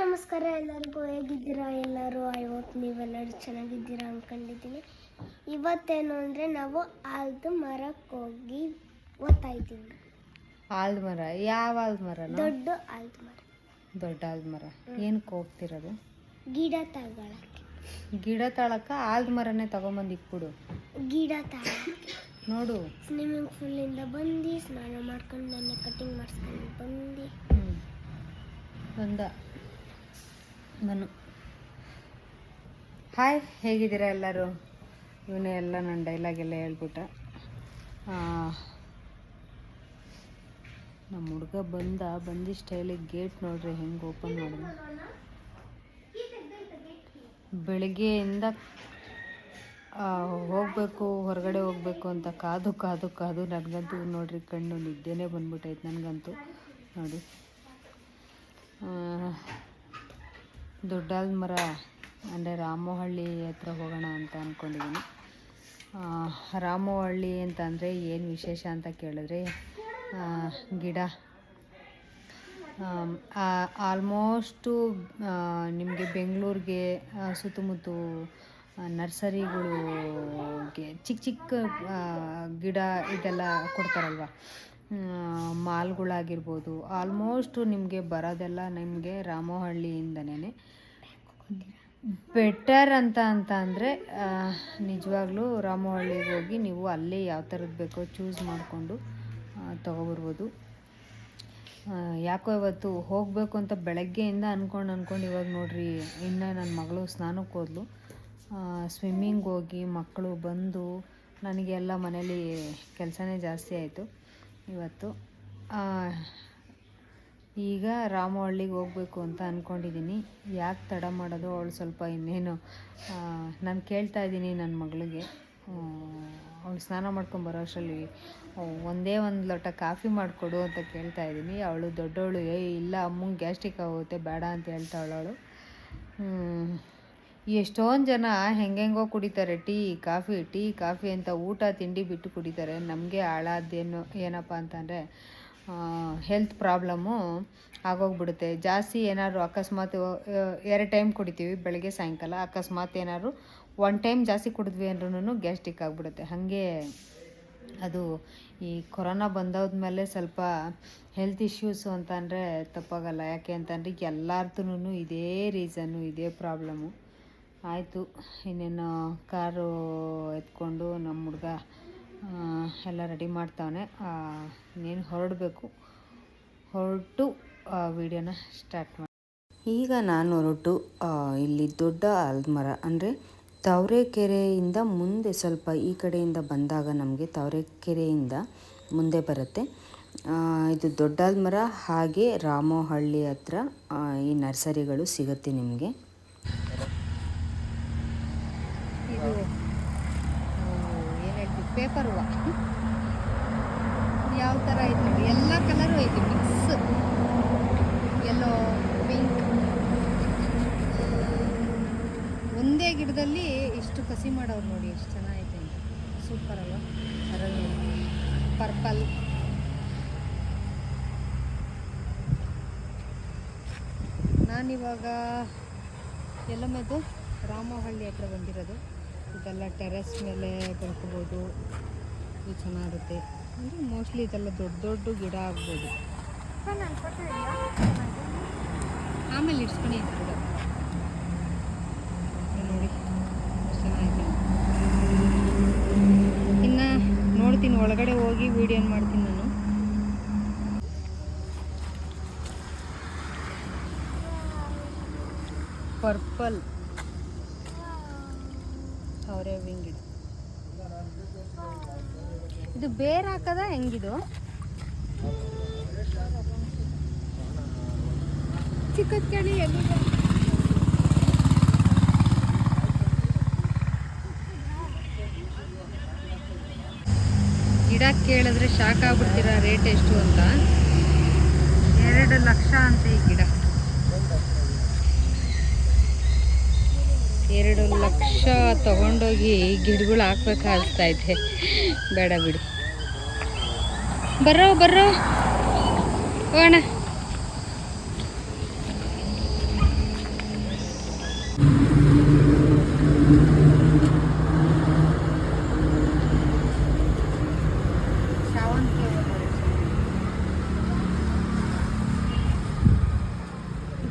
ನಮಸ್ಕಾರ ಎಲ್ಲರಿಗೂ ಹೇಗಿದ್ದೀರಾ ಎಲ್ಲರೂ? ಐ ಹೋಪ್ ನೀವೆಲ್ಲರೂ ಚೆನ್ನಾಗಿದ್ದೀರಾ ಅಂದ್ಕೊಂಡಿದ್ದೀನಿ ಇವತ್ತೇನು ಅಂದರೆ ನಾವು ಆಲ್ದು ಮರಕ್ಕೆ ಹೋಗಿ ಓದ್ತಾ ಇದ್ದೀವಿ. ಆಲ್ದ ಮರ? ಯಾವ ಆಲ್ದ ಮರ ದೊಡ್ಡ ಆಲ್ದು ಮರ. ದೊಡ್ಡ ಆಲ್ದ ಮರ. ಏನಕ್ಕೆ ಹೋಗ್ತಿರೋದು? ಗಿಡ ತಗೊಳಕ್ಕೆ ಗಿಡ ತಳಕ ಆಲ್ದ ಮರನೇ ತಗೊಂಬಂದು ಇಕ್ಬಿಡು. ಗಿಡ ತಳ ನೋಡು. ಸ್ವಿಮ್ಮಿಂಗ್ ಪೂಲಿಂದ ಬಂದು ಸ್ನಾನ ಮಾಡ್ಕೊಂಡು ನನ್ನ ಕಟಿಂಗ್ ಮಾಡಿಸ್ಕೊಂಡು ಬಂದು. ಒಂದು ಬಂದ. ನಾನು. ಹಾಯ್ ಹೇಗಿದ್ದೀರಾ ಎಲ್ಲರೂ? ಇವನೇ ಎಲ್ಲ ನನ್ನ ಡೈಲಾಗ್ ಎಲ್ಲ ಹೇಳ್ಬಿಟ್ಟ. ನಮ್ಮ ಹುಡುಗ ಬಂದ, ಬಂದಿಷ್ಟು ಹೇಳಿ ಗೇಟ್ ನೋಡ್ರಿ, ಹೆಂಗೆ ಓಪನ್ ಮಾಡಿದ. ಬೆಳಗ್ಗೆಯಿಂದ ಹೋಗಬೇಕು, ಹೊರಗಡೆ ಹೋಗಬೇಕು ಅಂತ ಕಾದು ಕಾದು ಕಾದು ನನಗಂತೂ ನೋಡ್ರಿ, ಕಣ್ಣು ನಿದ್ದೆನೇ ಬಂದ್ಬಿಟ್ಟೈತೆ ನನಗಂತೂ. ನೋಡಿ. ಆ, ದೊಡ್ಡಾಲ್ದ ಮರ ಅಂದರೆ ರಾಮೋಹಳ್ಳಿ ಹತ್ರ ಹೋಗೋಣ ಅಂತ ಅಂದ್ಕೊಂಡಿದ್ದೀನಿ ರಾಮೋಹಳ್ಳಿ ಅಂತಂದರೆ ಏನು ವಿಶೇಷ ಅಂತ ಕೇಳಿದ್ರೆ ಗಿಡ. ಆಲ್ಮೋಸ್ಟು ನಿಮಗೆ ಬೆಂಗಳೂರಿಗೆ ಸುತ್ತಮುತ್ತ ನರ್ಸರಿಗಳಿಗೆ ಚಿಕ್ಕ ಚಿಕ್ಕ ಗಿಡ ಇದೆಲ್ಲ ಕೊಡ್ತಾರಲ್ವ? ಮಾಲ್ಗಳಾಗಿರ್ಬೋದು. ಆಲ್ಮೋಸ್ಟು ನಿಮಗೆ ಬರೋದೆಲ್ಲ ನಿಮಗೆ ರಾಮೋಹಳ್ಳಿಯಿಂದನೇ ಬೆಟರ್ ಅಂತ ಅಂತ ಅಂದರೆ ನಿಜವಾಗ್ಲೂ ರಾಮಹಳ್ಳಿಗೆ ಹೋಗಿ ನೀವು ಅಲ್ಲೇ ಯಾವ ಥರದ್ದು ಬೇಕೋ ಚೂಸ್ ಮಾಡಿಕೊಂಡು ತೊಗೊಬರ್ಬೋದು. ಯಾಕೋ ಇವತ್ತು ಹೋಗಬೇಕು ಅಂತ ಬೆಳಗ್ಗೆಯಿಂದ ಅಂದ್ಕೊಂಡು ಅಂದ್ಕೊಂಡು ಇವಾಗ ನೋಡ್ರಿ, ಇನ್ನು ನನ್ನ ಮಗಳು ಸ್ನಾನಕ್ಕೆ ಹೋದ್ಲು. ಸ್ವಿಮ್ಮಿಂಗ್ ಹೋಗಿ ಮಕ್ಕಳು ಬಂದು, ನನಗೆಲ್ಲ ಮನೇಲಿ ಕೆಲಸನೇ ಜಾಸ್ತಿ ಆಯಿತು. ಇವತ್ತು. ಈಗ ರಾಮಹಳ್ಳಿಗೆ ಹೋಗ್ಬೇಕು ಅಂತ ಅಂದ್ಕೊಂಡಿದ್ದೀನಿ ಯಾಕೆ ತಡ ಮಾಡೋದು? ಅವಳು ಸ್ವಲ್ಪ ಇನ್ನೇನು ನಾನು ಕೇಳ್ತಾ ಇದ್ದೀನಿ ನನ್ನ ಮಗಳಿಗೆ. ಅವಳು ಸ್ನಾನ ಮಾಡ್ಕೊಂಡು ಬರೋ ಅಷ್ಟರಲ್ಲಿ ಒಂದೇ ಒಂದು ಲೋಟ ಕಾಫಿ ಮಾಡಿಕೊಡು ಅಂತ ಕೇಳ್ತಾ ಇದ್ದೀನಿ ಅವಳು ದೊಡ್ಡವಳು, ಏ, ಇಲ್ಲ, ಅಮ್ಮಂಗೆ ಗ್ಯಾಸ್ಟಿಕ್ ಆಗುತ್ತೆ, ಬೇಡ ಅಂತ ಹೇಳ್ತಾವಳು ಅವಳು. ಎಷ್ಟೊಂದು ಜನ ಹೆಂಗೆಂಗೋ ಕುಡಿತಾರೆ, ಟೀ, ಕಾಫಿ ಟೀ, ಕಾಫಿ ಅಂತ ಊಟ ತಿಂಡಿ ಬಿಟ್ಟು ಕುಡಿತಾರೆ. ನಮಗೆ ಹಾಳಾದೇನು ಏನಪ್ಪ ಅಂತಂದರೆ ಹೆಲ್ತ್ ಪ್ರಾಬ್ಲಮ್ಮು ಆಗೋಗ್ಬಿಡುತ್ತೆ. ಜಾಸ್ತಿ ಏನಾದ್ರು ಅಕಸ್ಮಾತ್ ಎರಡು ಟೈಮ್ ಕುಡಿತೀವಿ, ಬೆಳಗ್ಗೆ, ಸಾಯಂಕಾಲ. ಅಕಸ್ಮಾತ್ ಏನಾದ್ರು ಒನ್ ಟೈಮ್ ಜಾಸ್ತಿ ಕುಡಿದ್ವಿ ಅಂದ್ರೂ ಗ್ಯಾಸ್ಟಿಕ್ ಆಗಿಬಿಡುತ್ತೆ. ಹಾಗೆ ಅದು ಈ ಕೊರೋನಾ ಬಂದಾದ್ಮೇಲೆ ಸ್ವಲ್ಪ ಹೆಲ್ತ್ ಇಶ್ಯೂಸು ಅಂತಂದರೆ ತಪ್ಪಾಗಲ್ಲ. ಯಾಕೆ ಅಂತಂದರೆ ಎಲ್ಲಾರ್ದು ಇದೇ ರೀಸನ್ನು ಇದೇ ಪ್ರಾಬ್ಲಮ್ಮು ಆಯಿತು. ಇನ್ನೇನು ಕಾರು ಎತ್ಕೊಂಡು ನಮ್ಮ ಹುಡುಗ ಎಲ್ಲ ರೆಡಿ ಮಾಡ್ತಾವನೆ. ಇನ್ನೇನು ಹೊರಡಬೇಕು. ಹೊರಟು ವಿಡಿಯೋನ ಸ್ಟಾರ್ಟ್ ಮಾಡಿ ಈಗ ನಾನು ಹೊರಟು ಇಲ್ಲಿ ದೊಡ್ಡ ಆಲ್ಮರ. ಅಂದರೆ ತವರೆಕೆರೆಯಿಂದ ಮುಂದೆ ಸ್ವಲ್ಪ ಈ ಕಡೆಯಿಂದ ಬಂದಾಗ ನಮಗೆ ತವರೆಕೆರೆಯಿಂದ ಮುಂದೆ ಬರುತ್ತೆ. ಇದು ದೊಡ್ಡ ಆಲ್ಮರ. ಹಾಗೆ ರಾಮೋಹಳ್ಳಿ ಹತ್ರ ಈ ನರ್ಸರಿಗಳು ಸಿಗುತ್ತೆ ನಿಮಗೆ. ಇದು ಏನು ಹೇಳ್ತೀವಿ ಪೇಪರ್ ಯಾವ ಥರ ಐತೆ ನೋಡಿ, ಎಲ್ಲ ಕಲರು ಐತೆ ಮಿಕ್ಸ್ ಎಲ್ಲೋ ಪಿಂಕ್ ಒಂದೇ ಗಿಡದಲ್ಲಿ ಇಷ್ಟು ಕಸಿ ಮಾಡೋರು ನೋಡಿ, ಎಷ್ಟು ಚೆನ್ನಾಗೈತೆ ಅಂತ. ಸೂಪರ್ ಅಲ್ವಾ? ಅದರಲ್ಲಿ ಪರ್ಪಲ್ ನಾನಿವಾಗ ಎಲ್ಲಮ್ಮದು ರಾಮಹಳ್ಳಿ ಹತ್ರ ಬಂದಿರೋದು. ಇದೆಲ್ಲ ಟೆರೆಸ್ ಮೇಲೆ ಬೆಳ್ಕೊಬೋದು ಇದು ಚೆನ್ನಾಗಿರುತ್ತೆ ಅಂದರೆ ಮೋಸ್ಟ್ಲಿ ಇದೆಲ್ಲ ದೊಡ್ಡ ದೊಡ್ಡ ಗಿಡ ಆಗ್ಬೋದು. ಆಮೇಲೆ ಇಡ್ಸ್ಕೊಂಡು ಇದು ಇದು ನೋಡಿ ಚೆನ್ನಾಗಿದೆ. ಇನ್ನು ನೋಡ್ತೀನಿ, ಒಳಗಡೆ ಹೋಗಿ ವೀಡಿಯೋ ಮಾಡ್ತೀನಿ ನಾನು. ಪರ್ಪಲ್ ಅವರೇ ಗಿಡ ಇದು ಬೇರೆ ಹಾಕದ ಹೆಂಗಿದು? ಚಿಕ್ಕದ ಕೇಳಿ ಎಲ್ಲಿ ಗಿಡ ಕೇಳಿದ್ರೆ ಶಾಕ್ ಆಗ್ಬಿಡ್ತೀರಾ? ರೇಟ್ ಎಷ್ಟು ಅಂತ? ಎರಡು ಲಕ್ಷ ಅಂತ ಈ ಗಿಡ. एर लक्ष तक गिड हाकता बेड़ बिड़ बर बर होण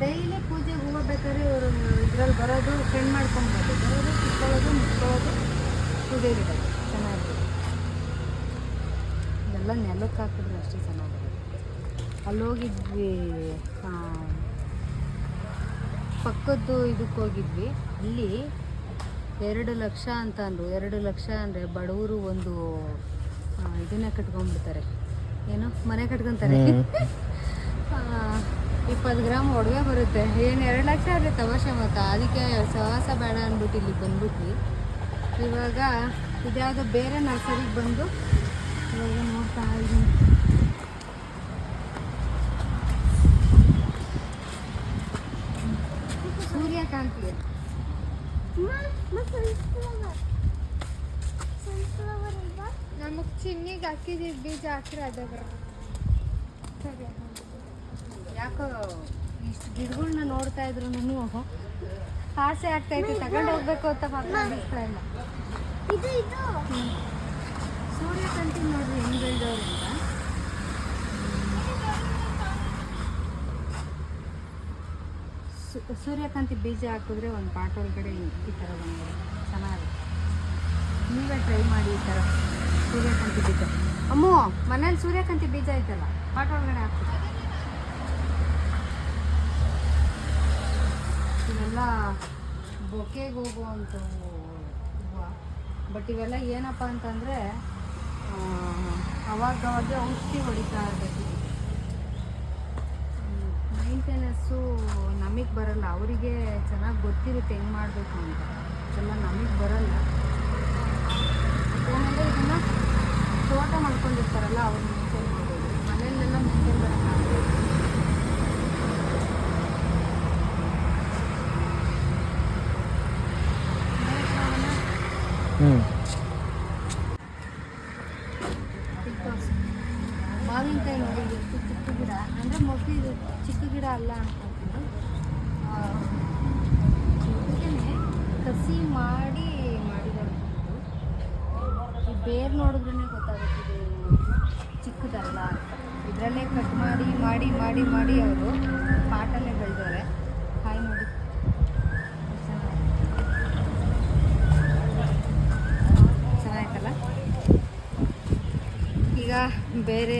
डेली पूजे हो बेकारी और ಇದ್ರಲ್ಲಿ ಬರೋದು ಸೆಂಡ್ ಮಾಡ್ಕೊಂಡು ಬರೋದು ಕಿತ್ಕೊಳ್ಳೋದು ಮುಚ್ಕೊಳ್ಳೋದು ಪೂಜೆ ಚೆನ್ನಾಗಿದೆ ಚೆನ್ನಾಗಿರುತ್ತೆ. ಇದೆಲ್ಲ ನೆಲಕ್ಕೆ ಹಾಕಿದ್ರೆ ಅಷ್ಟೇ ಚೆನ್ನಾಗಿರುತ್ತೆ. ಅಲ್ಲಿ ಹೋಗಿದ್ವಿ ಆ, ಪಕ್ಕದ್ದು ಇದಕ್ಕೆ ಹೋಗಿದ್ವಿ. ಅಲ್ಲಿ ಎರಡು ಲಕ್ಷ ಅಂತ ಅಂದರು. ಎರಡು ಲಕ್ಷ ಅಂದರೆ ಬಡವರು ಒಂದು ಇದನ್ನೇ ಕಟ್ಕೊಂಡ್ಬಿಡ್ತಾರೆ. ಏನು? ಮನೆ ಕಟ್ಕೊತಾರೆ. ಇಪ್ಪತ್ತು ಗ್ರಾಮ್ ಒಡವೆ ಬರುತ್ತೆ. ಏನು ಎರಡು ಲಕ್ಷ ಆದರೆ ತಮಾಷೆ ಮತ್ತ ಅದಕ್ಕೆ ಸವಾಸ ಬೇಡ ಅಂದ್ಬಿಟ್ಟು ಇಲ್ಲಿ ಬಂದ್ಬಿಟ್ವಿ. ಇವಾಗ ಇದ್ಯಾವುದೋ ಬೇರೆ ನರ್ಸರಿಗೆ ಬಂದು ಇವಾಗ ನೋಡ್ತಾ ಇದ್ದೀನಿ. ಸೂರ್ಯಕಾಂತಿ ನಮಗೆ ಚಿನ್ನಿಗೆ ಹಾಕಿದ್ದೀವಿ ಬೀಜ ಹಾಕಿದ್ರೆ ಅದೇ ಸರಿ ಯಾಕೋ ಇಷ್ಟು ಗಿಡಗಳನ್ನ ನೋಡ್ತಾ ಇದ್ರು ಆಸೆ ಆಗ್ತೈತೆ ತಗೊಂಡು ಹೋಗ್ಬೇಕು ಅಂತ ಮಾತ್ರ ಅನಿಸ್ತಾ ಇಲ್ಲ. ಇದು ಇದು. ಸೂರ್ಯಕಾಂತಿ ನೋಡ್ರಿ ಹೆಂಗ್ ಬೆಳೆದವ್ರು ಅಂತ. ಸೂರ್ಯಕಾಂತಿ ಬೀಜ ಹಾಕಿದ್ರೆ ಒಂದು ಪಾಟ್ ಒಳಗಡೆ ಈ ಥರ ಬಂದಿದೆ ಚೆನ್ನಾಗಿದೆ ನೀವೇ ಟ್ರೈ ಮಾಡಿ ಈ ಥರ ಸೂರ್ಯಕಾಂತಿ ಬೀಜ. ಅಮ್ಮ ಮನೇಲಿ ಸೂರ್ಯಕಾಂತಿ ಬೀಜ ಐತಲ್ಲ ಪಾಟ್ ಒಳಗಡೆ ಹಾಕ್ಬಿಟ್ಟು ಇವೆಲ್ಲ ಬೊಕೆಗೆ ಹೋಗುವಂಥ ಹೂವು ಬಟ್ ಇವೆಲ್ಲ ಏನಪ್ಪ ಅಂತಂದರೆ ಅವಾಗವಾಗ ಔಷಧಿ ಹೊಡಿತಾ ಇರಬೇಕು. ಮೈಂಟೆನೆನ್ಸು ನಮಗೆ ಬರಲ್ಲ. ಅವರಿಗೆ ಚೆನ್ನಾಗಿ ಗೊತ್ತಿರುತ್ತೆ ಹೆಂಗೆ ಮಾಡಬೇಕು ಅಂತ. ಎಲ್ಲ ನಮಗೆ ಬರಲ್ಲ. ಏನಂದರೆ ಇದನ್ನು ತೋಟ ಮಾಡ್ಕೊಂಡಿರ್ತಾರಲ್ಲ, ಅವ್ರು ಮೇಂಟೈನ್ ಮಾಡೋದು. ಮನೆಯಲ್ಲೆಲ್ಲ ಮೇಂಟೈನ್ ಮಾಡೋಕ್ಕಾಗಲ್ಲ ಮಾವಿನಕಾಯಿ ನೋಡಿ ಎಷ್ಟು ಚಿಕ್ಕ ಗಿಡ ಅಂದರೆ ಮೋಸ್ಟ್ಲಿ ಇದು ಚಿಕ್ಕ ಗಿಡ ಅಲ್ಲ ಅನ್ಕೊತೀನಿ ಕಸಿ ಮಾಡಿ ಮಾಡಿದ್ದಾರೆ ಈ ಬೇರ್ ನೋಡಿದ್ರೇ ಗೊತ್ತಾಗುತ್ತೆ ಇದು ಚಿಕ್ಕದಲ್ಲ ಇದರಲ್ಲೇ ಕಟ್ ಮಾಡಿ ಮಾಡಿ ಮಾಡಿ ಮಾಡಿ ಅವರು ಪಾಟಲ್ಲೇ ಬೆಳೆದವ್ರೆ ಕಾಯಿ ನೋಡಿ ಎಷ್ಟ್ ಚೆನ್ನಾಗಿದೆ. ಚೆನ್ನಾಯ್ತಲ್ಲ ಈಗ ಬೇರೆ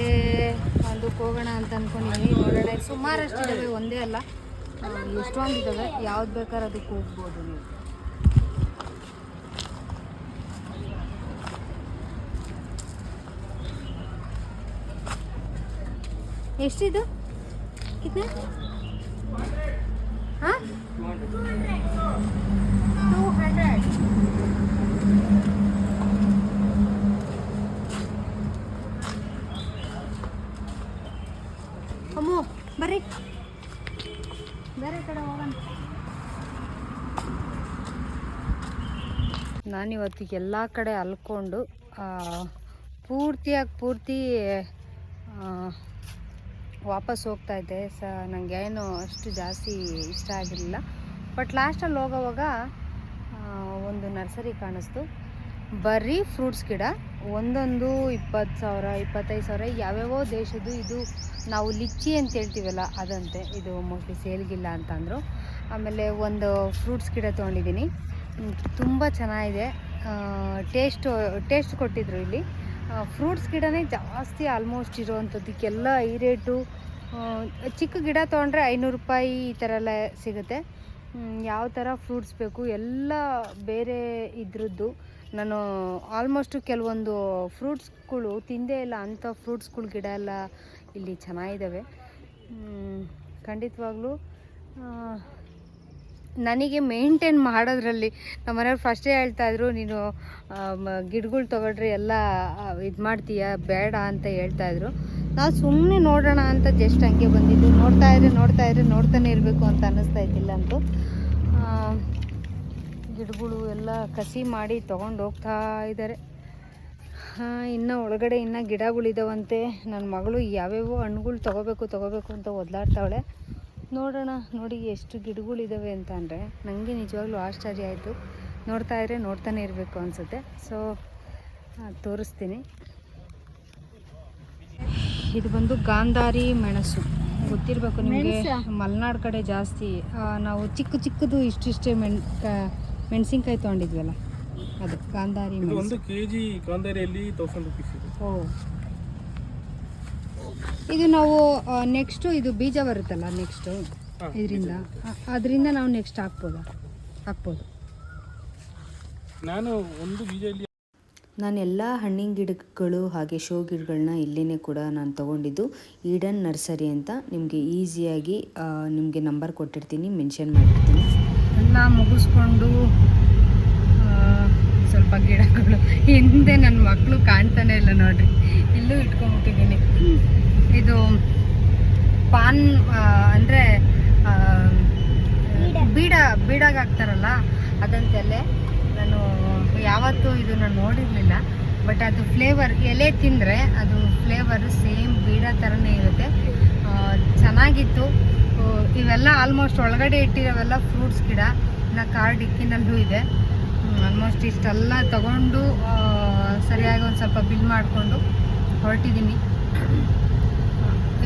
ಒಂದು ಹೋಗೋಣ ಅಂತ ಅಂದ್ಕೊಂಡಿದ್ದೀನಿ ನೋಡೋಣ ಸುಮಾರಷ್ಟು ಇದ್ದಾವೆ ಒಂದೇ ಅಲ್ಲ. ಎಷ್ಟೊಂದು ಇದ್ದಾವೆ ಯಾವ್ದು ಬೇಕಾದ್ರೆ ಅದಕ್ಕೆ ಹೋಗ್ಬೋದು ನೀವು. ಎಷ್ಟಿದು? ಹಾಂ ಟೂ ಹಂಡ್ರೆಡ್ ಅಮ್ಮು ಬರ್ರಿ ಬೇರೆ ಕಡೆ ಹೋಗೋಣ ನಾನಿವತ್ತು ಎಲ್ಲ ಕಡೆ ಅಲ್ಕೊಂಡು ಪೂರ್ತಿಯಾಗಿ ಪೂರ್ತಿ ವಾಪಸ್ ಹೋಗ್ತಾ ಇದ್ದೆ. ಸ ನನಗೆ ಏನು ಅಷ್ಟು ಜಾಸ್ತಿ ಇಷ್ಟ ಆಗಿರಲಿಲ್ಲ. ಬಟ್ ಲಾಸ್ಟಲ್ಲಿ ಹೋಗೋವಾಗ ಒಂದು ನರ್ಸರಿ ಕಾಣಿಸ್ತು. ಬರೀ ಫ್ರೂಟ್ಸ್ ಗಿಡ. ಒಂದೊಂದು ಇಪ್ಪತ್ತು ಸಾವಿರ, ಇಪ್ಪತ್ತೈದು ಸಾವಿರ, ಯಾವ್ಯಾವೋ ದೇಶದ್ದು ಇದು ನಾವು ಲಿಚ್ಚಿ ಅಂತ ಹೇಳ್ತೀವಲ್ಲ ಅದಂತೆ. ಇದು ಮೋಸ್ಟ್ಲಿ ಸೇಲ್ಗಿಲ್ಲ ಅಂತಂದರು. ಆಮೇಲೆ ಒಂದು ಫ್ರೂಟ್ಸ್ ಗಿಡ ತೊಗೊಂಡಿದ್ದೀನಿ. ತುಂಬ ಚೆನ್ನಾಗಿದೆ. ಟೇಸ್ಟು ಟೇಸ್ಟ್ ಕೊಟ್ಟಿದ್ರು ಇಲ್ಲಿ. ಫ್ರೂಟ್ಸ್ ಗಿಡನೇ ಜಾಸ್ತಿ ಆಲ್ಮೋಸ್ಟ್ ಇರೋವಂಥದ್ದಕ್ಕೆಲ್ಲ ಈ ರೇಟು ಚಿಕ್ಕ ಗಿಡ ತೊಗೊಂಡ್ರೆ ಐನೂರು ರೂಪಾಯಿ ಈ ಥರ ಎಲ್ಲ ಸಿಗುತ್ತೆ ಯಾವ ಥರ ಫ್ರೂಟ್ಸ್ ಬೇಕು, ಎಲ್ಲ ಬೇರೆ ಇದ್ರದ್ದು. ನಾನು ಆಲ್ಮೋಸ್ಟು ಕೆಲವೊಂದು ಫ್ರೂಟ್ಸ್ಗಳು ತಿಂದೇ ಇಲ್ಲ ಅಂಥ ಫ್ರೂಟ್ಸ್ಗಳು ಗಿಡ ಎಲ್ಲ ಇಲ್ಲಿ ಚೆನ್ನಾಗಿದ್ದಾವೆ. ಖಂಡಿತವಾಗ್ಲೂ ನನಗೆ ಮೇಂಟೈನ್ ಮಾಡೋದ್ರಲ್ಲಿ ನಮ್ಮ ಮನೆಯವ್ರು ಫಸ್ಟೇ ಹೇಳ್ತಾಯಿದ್ರು ನೀನು ಗಿಡಗಳು ತೊಗೊಳ್ರಿ, ಎಲ್ಲ ಇದು ಮಾಡ್ತೀಯ, ಬೇಡ ಅಂತ ಹೇಳ್ತಾಯಿದ್ರು ನಾವು ಸುಮ್ಮನೆ ನೋಡೋಣ ಅಂತ ಜಸ್ಟ್ ಹಂಗೆ ಬಂದಿದ್ದು. ನೋಡ್ತಾ ಇದ್ರೆ ನೋಡ್ತಾ ಇದ್ರೆ ನೋಡ್ತಾನೆ ಇರಬೇಕು ಅಂತ ಅನ್ನಿಸ್ತಾ ಇದ್ದಿಲ್ಲ ಅಂತೂ. ಗಿಡಗಳು ಎಲ್ಲ ಕಸಿ ಮಾಡಿ ತೊಗೊಂಡು ಹೋಗ್ತಾ ಇದ್ದಾರೆ ಇನ್ನು ಒಳಗಡೆ ಇನ್ನು ಗಿಡಗಳಿದಾವಂತೆ. ನನ್ನ ಮಗಳು ಯಾವ್ಯಾವೋ ಹಣ್ಣುಗಳು ತೊಗೋಬೇಕು ತೊಗೋಬೇಕು ಅಂತ ಒದ್ಲಾಡ್ತಾವಳೆ. ನೋಡೋಣ. ನೋಡಿ ಎಷ್ಟು ಗಿಡಗಳಿದ್ದಾವೆ ಅಂತ ಅಂದರೆ ನನಗೆ ನಿಜವಾಗ್ಲೂ ಆಶ್ಚರ್ಯ ಆಯಿತು. ನೋಡ್ತಾ ಇದ್ರೆ ನೋಡ್ತಾನೆ ಇರಬೇಕು ಅನಿಸುತ್ತೆ. ಸೊ ತೋರಿಸ್ತೀನಿ. ಇದು ಬಂದು ಗಾಂಧಾರಿ ಮೆಣಸು. ಗೊತ್ತಿರಬೇಕು ನಿಮಗೆ? ಮಲೆನಾಡು ಕಡೆ ಜಾಸ್ತಿ. ನಾವು ಚಿಕ್ಕ ಚಿಕ್ಕದು ಇಷ್ಟಿಷ್ಟೇ ಮೆಣ್ ಕ- ಮೆಣಸಿನ್ಕಾಯಿ ತೊಗೊಂಡಿದ್ವಲ್ಲ? ಅದು ಗಾಂಧಾರಿ ಇದು ಮೆಣಸು ಒಂದು ಕೆ ಜಿ ಗಾಂಧಾರಿಯಲ್ಲಿ ತೌಸಂಡ್ ರುಪೀಸ್ ಇದೆ. ಓ ಇದು ನಾವು ನೆಕ್ಸ್ಟು ಇದು ಬೀಜ ಬರುತ್ತಲ್ಲ ನೆಕ್ಸ್ಟು ಇದರಿಂದ. ಅದರಿಂದ ನಾವು ನೆಕ್ಸ್ಟ್ ಹಾಕ್ಬೋದಾ? ಹಾಕ್ಬೋದು. ನಾನು ಒಂದು ಬೀಜ ನಾನು ಎಲ್ಲ ಹಣ್ಣಿನ ಗಿಡಗಳು ಹಾಗೆ ಶೋ ಗಿಡಗಳನ್ನ ಇಲ್ಲಿನೇ ಕೂಡ ನಾನು ತೊಗೊಂಡಿದ್ದು ಈಡನ್ ನರ್ಸರಿ ಅಂತ. ನಿಮಗೆ ಈಸಿಯಾಗಿ ನಿಮಗೆ ನಂಬರ್ ಕೊಟ್ಟಿರ್ತೀನಿ ಮೆನ್ಷನ್ ಮಾಡಿರ್ತೀನಿ. ಎಲ್ಲ ಮುಗಿಸ್ಕೊಂಡು ಸ್ವಲ್ಪ ಗಿಡಗಳು ಹಿಂದೆ ನನ್ನ ಮಕ್ಕಳು ಕಾಣ್ತಾನೆ ಇಲ್ಲ ನೋಡ್ರಿ. ಇಲ್ಲೂ ಇಟ್ಕೊಂಡ್ಬಿಟ್ಟಿದ್ದೀನಿ. ಇದು ಪಾನ್ ಅಂದರೆ ಬೀಡ. ಬೀಡಾಗ್ತಾರಲ್ಲ ಹಾಕ್ತಾರಲ್ಲ ಅದಂತೆಲೆ ನಾನು ಯಾವತ್ತೂ ಇದು ನಾನು ನೋಡಿರಲಿಲ್ಲ. ಬಟ್ ಅದು ಫ್ಲೇವರ್ ಎಲೆ ತಿಂದರೆ ಅದು ಫ್ಲೇವರ್ ಸೇಮ್ ಬೀಡ ಥರನೇ ಇರುತ್ತೆ. ಚೆನ್ನಾಗಿತ್ತು. ಇವೆಲ್ಲ ಆಲ್ಮೋಸ್ಟ್ ಒಳಗಡೆ ಇಟ್ಟಿರೋವೆಲ್ಲ ಫ್ರೂಟ್ಸ್ ಗಿಡ ಇನ್ನು ಕಾರ್ ಡಿಕ್ಕಿನಲ್ಲೂ ಇದೆ. ಆಲ್ಮೋಸ್ಟ್ ಇಷ್ಟೆಲ್ಲ ತಗೊಂಡು ಸರಿಯಾಗಿ ಒಂದು ಸ್ವಲ್ಪ ಬಿಲ್ ಮಾಡಿಕೊಂಡು ಹೊರಟಿದ್ದೀನಿ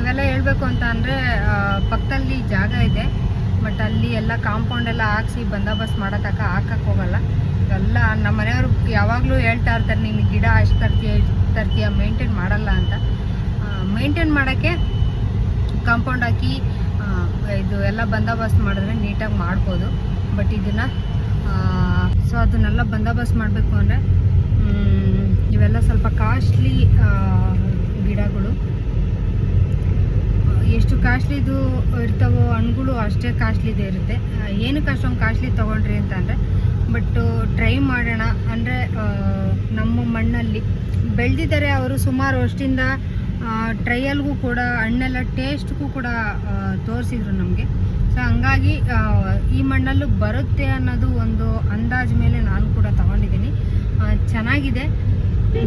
ಇವೆಲ್ಲ ಹೇಳಬೇಕು ಅಂತ ಅಂದರೆ ಪಕ್ಕದಲ್ಲಿ ಜಾಗ ಇದೆ. ಬಟ್ ಅಲ್ಲಿ ಎಲ್ಲ ಕಾಂಪೌಂಡ್ ಎಲ್ಲ ಹಾಕ್ಸಿ ಬಂದೋಬಸ್ತ್ ಮಾಡೋತಕ್ಕ ಹಾಕಕ್ಕೆ ಹೋಗಲ್ಲ. ಎಲ್ಲ ನಮ್ಮ ಮನೆಯವರು ಯಾವಾಗಲೂ ಹೇಳ್ತಾ ಇರ್ತಾರೆ ಗಿಡ ಅಷ್ಟು ತರ್ತೀಯ ಇಷ್ಟು ತರ್ತೀಯ ಮೇಂಟೈನ್ ಮಾಡಲ್ಲ ಅಂತ. ಮೇಂಟೈನ್ ಮಾಡೋಕ್ಕೆ ಕಾಂಪೌಂಡ್ ಹಾಕಿ ಇದು ಎಲ್ಲ ಬಂದೋಬಸ್ತ್ ಮಾಡಿದ್ರೆ ನೀಟಾಗಿ ಮಾಡ್ಬೋದು. ಬಟ್ ಇದನ್ನು ಸೊ ಅದನ್ನೆಲ್ಲ ಬಂದೋಬಸ್ತ್ ಮಾಡಬೇಕು ಅಂದರೆ ಇವೆಲ್ಲ ಸ್ವಲ್ಪ ಕಾಸ್ಟ್ಲಿ ಗಿಡಗಳು. ಎಷ್ಟು ಕಾಸ್ಟ್ಲಿದು ಇರ್ತವೋ ಹಣ್ಣುಗಳು ಅಷ್ಟೇ ಕಾಸ್ಟ್ಲಿದು ಇರುತ್ತೆ. ಏನು ಏನಕ್ಕೆ ಅಷ್ಟೊಂದು ಕಾಸ್ಟ್ಲಿ ತೊಗೊಂಡ್ರಿ ಅಂತಂದರೆ ಬಟ್ ಟ್ರೈ ಮಾಡೋಣ. ಅಂದರೆ ನಮ್ಮ ಮಣ್ಣಲ್ಲಿ ಬೆಳೆದಿದ್ದಾರೆ ಅವರು ಸುಮಾರು ವರ್ಷದಿಂದ ಟ್ರೈಯಲ್ಗೂ ಕೂಡ, ಹಣ್ಣೆಲ್ಲ ಟೇಸ್ಟ್ಗೂ ಕೂಡ ತೋರಿಸಿದ್ರು ನಮಗೆ. ಸೊ ಹಂಗಾಗಿ ಈ ಮಣ್ಣಲ್ಲೂ ಬರುತ್ತೆ ಅನ್ನೋದು ಒಂದು ಅಂದಾಜು ಮೇಲೆ ನಾನು ಕೂಡ ತಗೊಂಡಿದ್ದೀನಿ. ಚೆನ್ನಾಗಿದೆ.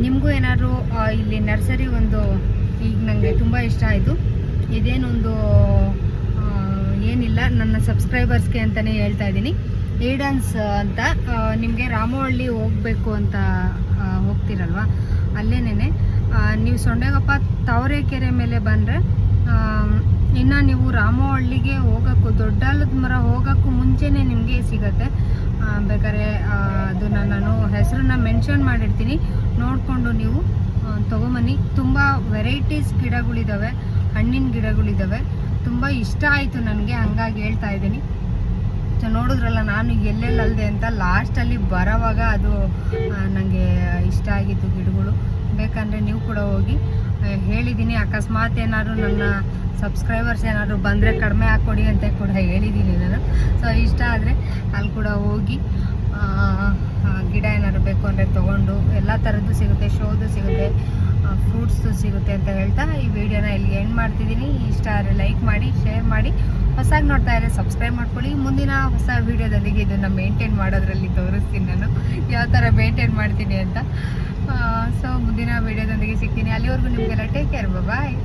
ನಿಮಗೂ ಏನಾದರೂ ಇಲ್ಲಿ ನರ್ಸರಿ ಒಂದು, ಈಗ ನನಗೆ ತುಂಬ ಇಷ್ಟ ಆಯಿತು. ಇದೇನೊಂದು ಏನಿಲ್ಲ, ನನ್ನ ಸಬ್ಸ್ಕ್ರೈಬರ್ಸ್ಗೆ ಅಂತಲೇ ಹೇಳ್ತಾ ಇದ್ದೀನಿ. ಏಡನ್ಸ್ ಅಂತ ನಿಮಗೆ ರಾಮವಳ್ಳಿ ಹೋಗಬೇಕು ಅಂತ ಹೋಗ್ತಿರಲ್ವ? ಅಲ್ಲೇನೇ ನೀವು ಸೊಂಡೆಗಪ್ಪ ತಾವರೆಕೆರೆ ಮೇಲೆ ಬಂದರೆ ಇನ್ನು ನೀವು ರಾಮವಳ್ಳಿಗೆ ಹೋಗೋಕ್ಕೂ, ದೊಡ್ಡಲದ ಮರ ಹೋಗೋಕ್ಕೂ ಮುಂಚೆನೇ ನಿಮಗೆ ಸಿಗತ್ತೆ. ಬೇಕಾದ್ರೆ ಅದನ್ನು ನಾನು ಹೆಸರನ್ನ ಮೆನ್ಷನ್ ಮಾಡಿರ್ತೀನಿ. ನೋಡಿಕೊಂಡು ನೀವು ತಗೊಂಬನ್ನಿ. ತುಂಬ ವೆರೈಟೀಸ್ ಗಿಡಗಳಿದ್ದಾವೆ ಹಣ್ಣಿನ ಗಿಡಗಳಿದ್ದಾವೆ ತುಂಬ ಇಷ್ಟ ಆಯಿತು ನನಗೆ, ಹಂಗಾಗಿ ಹೇಳ್ತಾ ಇದ್ದೀನಿ. ಸೊ ನೋಡಿದ್ರಲ್ಲ, ನಾನು ಎಲ್ಲೆಲ್ಲದೆ ಅಂತ ಲಾಸ್ಟಲ್ಲಿ ಬರೋವಾಗ ಅದು ನನಗೆ ಇಷ್ಟ ಆಗಿತ್ತು ಗಿಡಗಳು. ಬೇಕಂದರೆ ನೀವು ಕೂಡ ಹೋಗಿ ಹೇಳಿದ್ದೀನಿ ಅಕಸ್ಮಾತ್ ಏನಾದರೂ ನನ್ನ ಸಬ್ಸ್ಕ್ರೈಬರ್ಸ್ ಏನಾದರೂ ಬಂದರೆ ಕಡಿಮೆ ಹಾಕ್ಕೊಡಿ ಅಂತ ಕೂಡ ಹೇಳಿದ್ದೀನಿ ನಾನು. ಸೊ ಇಷ್ಟ ಆದರೆ ಅಲ್ಲಿ ಕೂಡ ಹೋಗಿ ಗಿಡ ಏನಾದ್ರು ಬೇಕು ಅಂದರೆ ತೊಗೊಂಡು ಎಲ್ಲ ಥರದ್ದು ಸಿಗುತ್ತೆ, ಶೋದು ಸಿಗುತ್ತೆ ಫ್ರೂಟ್ಸು ಸಿಗುತ್ತೆ ಅಂತ ಹೇಳ್ತಾ ಈ ವಿಡಿಯೋನ ಇಲ್ಲಿ ಎಂಡ್ ಮಾಡ್ತಿದ್ದೀನಿ. ಇಷ್ಟ ಆದರೆ ಲೈಕ್ ಮಾಡಿ ಶೇರ್ ಮಾಡಿ. ಹೊಸಾಗಿ ನೋಡ್ತಾ ಇದ್ರೆ ಸಬ್ಸ್ಕ್ರೈಬ್ ಮಾಡ್ಕೊಳ್ಳಿ. ಮುಂದಿನ ಹೊಸ ವೀಡಿಯೋದೊಂದಿಗೆ ಇದನ್ನು ಮೇಂಟೈನ್ ಮಾಡೋದ್ರಲ್ಲಿ ತೋರಿಸ್ತೀನಿ ನಾನು. ಯಾವ ಥರ ಮೇಂಟೈನ್ ಮಾಡ್ತೀನಿ ಅಂತ. ಸೊ ಮುಂದಿನ ವೀಡಿಯೋದೊಂದಿಗೆ ಸಿಗ್ತೀನಿ. ಅಲ್ಲಿವರೆಗೂ ನಿಮಗೆಲ್ಲ ಟೇಕ್ ಕೇರ್ ಬಾಯ್